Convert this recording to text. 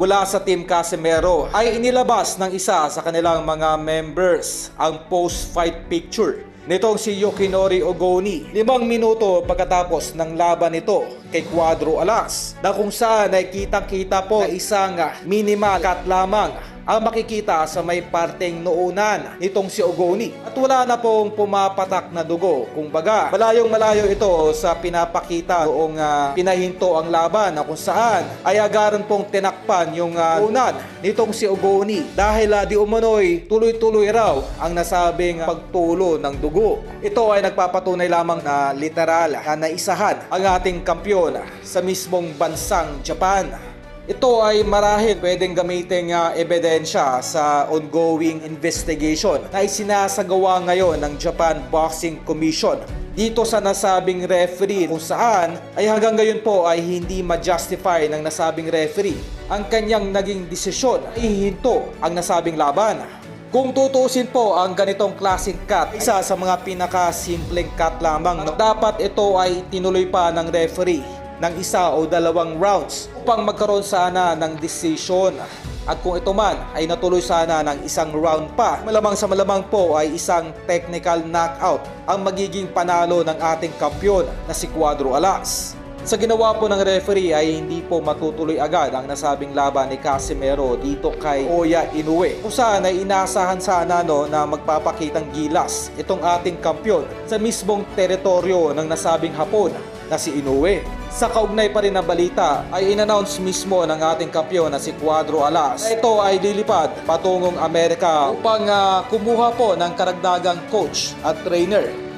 mula sa Team Casimero ay inilabas ng isa sa kanilang mga members ang post-fight picture nitong si Yukinori Ogoni. Limang minuto pagkatapos ng laban nito kay Cuadro Alas na kung saan ay kitang-kita po isang minimal cut lamang ang makikita sa may parteng noonan nitong si Ogoni. At wala na pong pumapatak na dugo. Kung baga, malayong malayo ito sa pinapakita noong ah, pinahinto ang laban na kung saan ay agaran pong tinakpan yung uh, unan nitong si Ogoni dahil ah, di umano'y tuloy-tuloy raw ang nasabing pagtulo ng dugo. Ito ay nagpapatunay lamang na literal na naisahan ang ating kampyon sa mismong bansang Japan. Ito ay marahil pwedeng gamitin nga ebidensya sa ongoing investigation na isinasagawa ngayon ng Japan Boxing Commission. Dito sa nasabing referee kung saan ay hanggang ngayon po ay hindi ma-justify ng nasabing referee ang kanyang naging desisyon ihinto ang nasabing laban. Kung tutusin po ang ganitong klaseng cut, isa sa mga pinakasimpleng cut lamang, dapat ito ay tinuloy pa ng referee ng isa o dalawang rounds upang magkaroon sana ng decision. At kung ito man ay natuloy sana ng isang round pa, malamang sa malamang po ay isang technical knockout ang magiging panalo ng ating kampyon na si Cuadro Alas. Sa ginawa po ng referee ay hindi po matutuloy agad ang nasabing laban ni Casimero dito kay Oya Inoue. Kung saan ay inaasahan sana no, na magpapakitang gilas itong ating kampyon sa mismong teritoryo ng nasabing hapon na si Inoue. Sa kaugnay pa rin na balita ay inannounce mismo ng ating kampyon na si Cuadro Alas ito ay lilipad patungong Amerika upang ah, kumuha po ng karagdagang coach at trainer